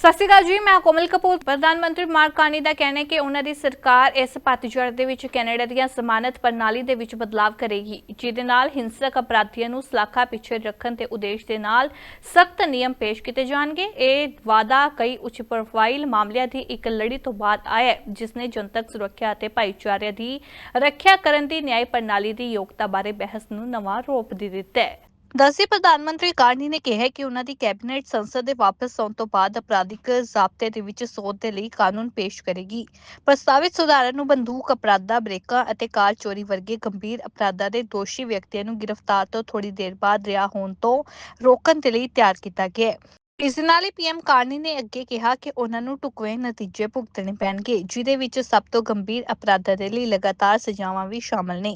ਸਤਿ ਸ਼੍ਰੀ ਅਕਾਲ ਜੀ ਮੈਂ ਕੋਮਲ ਕਪੂਰ ਪ੍ਰਧਾਨ ਮੰਤਰੀ ਮਾਰਕ ਕਾਨੀ ਦਾ ਕਹਿਣਾ ਹੈ ਕਿ ਉਹਨਾਂ ਦੀ ਸਰਕਾਰ ਇਸ ਪਤਝੜ ਦੇ ਵਿੱਚ ਕੈਨੇਡਾ ਦੀਆਂ ਜ਼ਮਾਨਤ ਪ੍ਰਣਾਲੀ ਦੇ ਵਿੱਚ ਬਦਲਾਅ ਕਰੇਗੀ ਜਿਹਦੇ ਨਾਲ ਹਿੰਸਕ ਅਪਰਾਧੀਆਂ ਨੂੰ ਸਲਾਖਾ ਪਿੱਛੇ ਰੱਖਣ ਤੇ ਉਦੇਸ਼ ਦੇ ਨਾਲ ਸਖਤ ਨਿਯਮ ਪੇਸ਼ ਕੀਤੇ ਜਾਣਗੇ ਇਹ ਵਾਅਦਾ ਕਈ ਉੱਚ ਪ੍ਰੋਫਾਈਲ ਮਾਮਲਿਆਂ ਦੀ ਇੱਕ ਲੜੀ ਤੋਂ ਬਾਅਦ ਆਇਆ ਹੈ ਜਿਸ ਨੇ ਜਨਤਕ ਸੁਰੱਖਿਆ ਅਤੇ ਭਾਈਚਾਰੇ ਦੀ ਰੱਖਿਆ ਕਰਨ ਦੀ ਨਿਆਂ ਪ੍ਰਣਾਲੀ ਦੀ ਯੋਗਤਾ ਬਾਰੇ ਬਹਿਸ ਨੂੰ ਨਵਾਂ ਰੂਪ ਦਿੱਤਾ ਹੈ ਦੱਸੇ ਪ੍ਰਧਾਨ ਮੰਤਰੀ ਕਾਰਨੀ ਨੇ ਕਿਹਾ ਕਿ ਉਹਨਾਂ ਦੀ ਕੈਬਨਿਟ ਸੰਸਦ ਦੇ ਵਾਪਸ ਆਉਣ ਤੋਂ ਬਾਅਦ ਅਪਰਾਧਿਕ ਜ਼ਾਬਤੇ ਦੇ ਵਿੱਚ ਸੋਧ ਦੇ ਲਈ ਕਾਨੂੰਨ ਪੇਸ਼ ਕਰੇਗੀ ਪ੍ਰਸਤਾਵਿਤ ਸੁਧਾਰਾਂ ਨੂੰ ਬੰਦੂਕ ਅਪਰਾਧਾ ਬ੍ਰੇਕਾਂ ਅਤੇ ਕਾਰ ਚੋਰੀ ਵਰਗੇ ਗੰਭੀਰ ਅਪਰਾਧਾਂ ਦੇ ਦੋਸ਼ੀ ਵਿਅਕਤੀਆਂ ਨੂੰ ਗ੍ਰਿਫਤਾਰ ਤੋਂ ਥੋੜੀ ਦੇਰ ਬਾਅਦ ਰਿਹਾ ਹੋਣ ਤੋਂ ਰੋਕਣ ਦੇ ਲਈ ਤਿਆਰ ਕੀਤਾ ਗਿਆ ਹੈ ਇਸ ਦੇ ਨਾਲ ਹੀ ਪੀਐਮ ਕਾਰਨੀ ਨੇ ਅੱਗੇ ਕਿਹਾ ਕਿ ਉਹਨਾਂ ਨੂੰ ਟੁਕਵੇਂ ਨਤੀਜੇ ਭੁਗਤਣੇ ਪੈਣਗੇ ਜਿਦੇ ਵਿੱਚ ਸਭ ਤੋਂ ਗੰਭੀਰ ਅਪਰਾਧਾਂ ਦੇ ਲਈ ਲਗਾਤਾਰ ਸਜ਼ਾਵਾਂ ਵੀ ਸ਼ਾਮਲ ਨੇ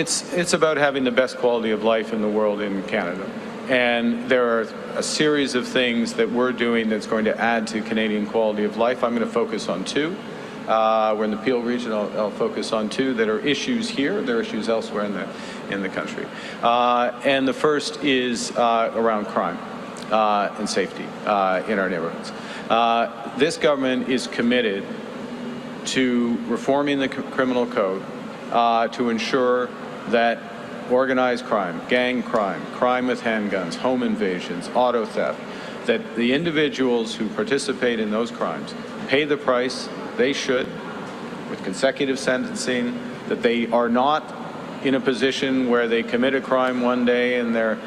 It's it's about having the best quality of life in the world in Canada. And there are a series of things that we're doing that's going to add to Canadian quality of life. I'm going to focus on two. Uh, we're in the Peel region. I'll, I'll, focus on two that are issues here. There are issues elsewhere in the in the country. Uh, and the first is uh, around crime. uh, and safety uh, in our neighborhoods. Uh, this government is committed to reforming the criminal code uh, to ensure that organized crime, gang crime, crime with handguns, home invasions, auto theft, that the individuals who participate in those crimes pay the price they should with consecutive sentencing, that they are not in a position where they commit a crime one day and they're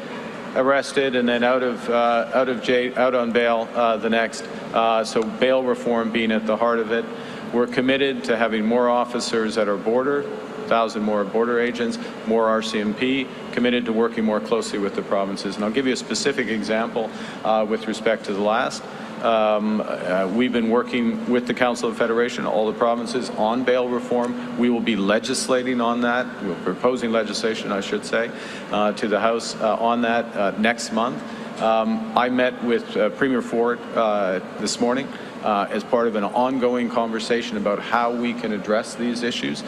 arrested and then out of uh, out of jail, out on bail uh, the next. Uh, so bail reform being at the heart of it. We're committed to having more officers at our border, 1,000 more border agents, more RCMP, committed to working more closely with the provinces. And I'll give you a specific example uh, with respect to the last. Um, uh, we've been working with the Council of Federation, all the provinces, on bail reform. We will be legislating on that. We're proposing legislation, I should say, uh, to the House uh, on that uh, next month. Um, I met with uh, Premier Ford uh, this morning as part of an ongoing conversation about how we can address these issues,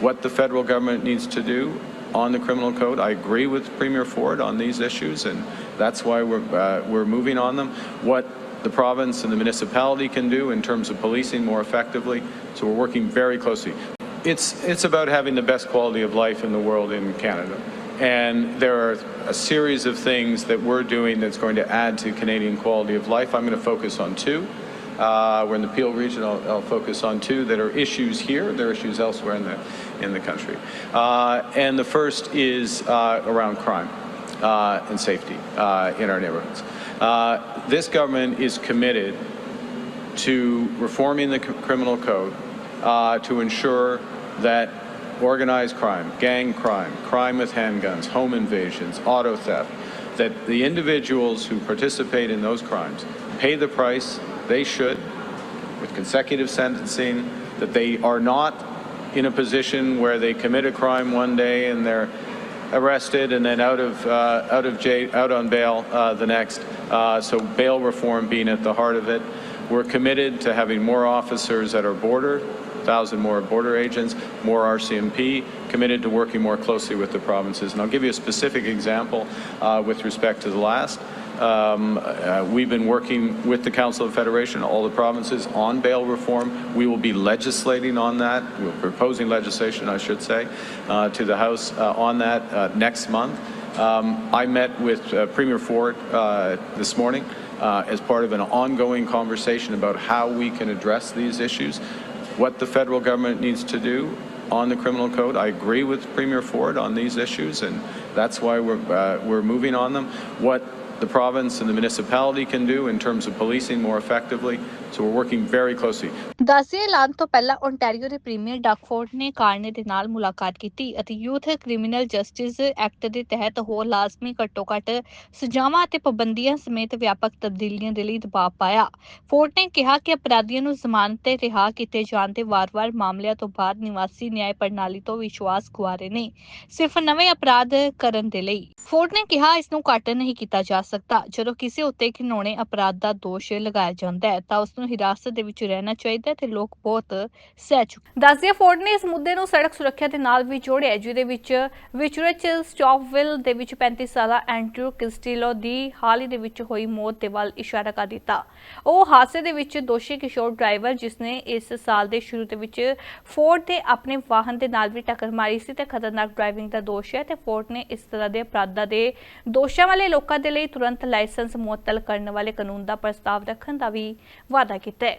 what the federal government needs to do, on the criminal code. I agree with Premier Ford on these issues, and that's why we're, uh, we're moving on them. What the province and the municipality can do in terms of policing more effectively. So we're working very closely. It's, it's about having the best quality of life in the world in Canada. And there are a series of things that we're doing that's going to add to Canadian quality of life. I'm going to focus on two. Uh, we're in the Peel region. I'll, I'll, focus on two that are issues here. There are issues elsewhere in the in the country. Uh, and the first is uh, around crime uh, and safety uh, in our neighborhoods. Uh, this government is committed to reforming the criminal code uh, to ensure that organized crime, gang crime, crime with handguns, home invasions, auto theft, that the individuals who participate in those crimes pay the price they should with consecutive sentencing, that they are not in a position where they commit a crime one day and they're arrested and then out of uh, out of jail, out on bail uh, the next. Uh, so bail reform being at the heart of it. We're committed to having more officers at our border, 1,000 more border agents, more RCMP, committed to working more closely with the provinces. And I'll give you a specific example uh, with respect to the last. Um, uh, we've been working with the Council of Federation, all the provinces, on bail reform. We will be legislating on that. We're proposing legislation, I should say, uh, to the House uh, on that uh, next month. Um, I met with uh, Premier Ford uh, this morning as part of an ongoing conversation about how we can address these issues, what the federal government needs to do, on the criminal code. I agree with Premier Ford on these issues, and that's why we're, uh, we're moving on them. What the province and the municipality can do in terms of policing more effectively. So we're working very closely. ਦਾਸੇ ਐਲਾਨ ਤੋਂ ਪਹਿਲਾਂ Ontario ਦੇ premier ਡਾਕਫੋਰਡ ਨੇ ਕਾਰਨੇ ਦੇ ਨਾਲ ਮੁਲਾਕਾਤ ਕੀਤੀ ਅਤੇ ਯੂਥ ਕ੍ਰਿਮੀਨਲ ਜਸਟਿਸ ਐਕਟ ਦੇ ਤਹਿਤ ਹੋਰ ਲਾਜ਼ਮੀ ਘੱਟੋ-ਘੱਟ ਸਜ਼ਾਵਾਂ ਅਤੇ ਪਾਬੰਦੀਆਂ ਸਮੇਤ ਵਿਆਪਕ ਤਬਦੀਲੀਆਂ ਦੇ ਲਈ ਦਬਾਅ ਪਾਇਆ। ਫੋਰਡ ਨੇ ਕਿਹਾ ਕਿ ਅਪਰਾਧੀਆਂ ਨੂੰ ਜ਼ਮਾਨਤ ਤੇ ਰਿਹਾ ਕੀਤੇ ਜਾਣ ਤੇ ਵਾਰ-ਵਾਰ ਮਾਮਲਿਆਂ ਤੋਂ ਬਾਅਦ ਨਿਵਾਸੀ ਨਿਆਂ ਪ੍ਰਣਾਲੀ ਤੋਂ ਵਿਸ਼ਵਾਸ ਗੁਆਰੇ ਨੇ ਸਿਰਫ ਨਵੇਂ ਅਪਰਾਧ ਕਰਨ ਦੇ ਲਈ। ਫੋਰਡ ਨੇ ਕਿਹਾ ਇਸ ਨੂੰ ਕਾਟਨ ਨਹੀਂ ਕੀਤਾ ਜਾ ਸਕਦਾ ਜਦੋਂ ਕਿਸੇ ਉੱਤੇ ਘਿਨੌਣੇ ਅਪਰਾਧ ਦਾ ਦੋਸ਼ ਲਗਾਇਆ ਜਾਂਦਾ ਹੈ ਤਾਂ ਉਸ ਨੂੰ ਹਿਰਾਸਤ ਦੇ ਵਿੱਚ ਰਹਿਣਾ ਚਾਹੀਦਾ ਹੈ ਤੇ ਲੋਕ ਬਹੁਤ ਸਹਿ ਚੁੱਕੇ ਦੱਸਦੇ ਫੋਰਡ ਨੇ ਇਸ ਮੁੱਦੇ ਨੂੰ ਸੜਕ ਸੁਰੱਖਿਆ ਦੇ ਨਾਲ ਵੀ ਜੋੜਿਆ ਜਿਹਦੇ ਵਿੱਚ ਵਿਚਰਚ ਸਟਾਪਵਿਲ ਦੇ ਵਿੱਚ 35 ਸਾਲਾ ਐਂਡਰੂ ਕਿਸਟੀਲੋ ਦੀ ਹਾਲ ਹੀ ਦੇ ਵਿੱਚ ਹੋਈ ਮੌਤ ਦੇ ਵੱਲ ਇਸ਼ਾਰਾ ਕਰ ਦਿੱਤਾ ਉਹ ਹਾਦਸੇ ਦੇ ਵਿੱਚ ਦੋਸ਼ੀ ਕਿਸ਼ੋਰ ਡਰਾਈਵਰ ਜਿਸ ਨੇ ਇਸ ਸਾਲ ਦੇ ਸ਼ੁਰੂ ਦੇ ਵਿੱਚ ਫੋਰਡ ਦੇ ਆਪਣੇ ਵਾਹਨ ਦੇ ਨਾਲ ਵੀ ਟੱਕਰ ਮਾਰੀ ਸੀ ਤੇ ਖਤਰਨਾਕ ਡਰਾਈਵਿੰਗ ਦਾ ਦੋਸ਼ ਹੈ ਤੇ ਫੋਰਡ ਨੇ ਇਸ ਤਰ੍ਹਾਂ ਦੇ ਅਪਰਾਧਾਂ ਦੇ ਦੋਸ਼ਾਂ ਵਾਲੇ ਲੋਕਾਂ ਦੇ ਲਈ ਤੁਰੰਤ ਲਾਇਸੈਂਸ ਮੁਅੱਤਲ ਕਰਨ ਵਾਲੇ ਕਾਨੂੰਨ ਦਾ ਪ੍ਰਸਤਾਵ ਰੱਖਣ ਦਾ ਵੀ ਵਾਅਦਾ ਕੀਤਾ ਹੈ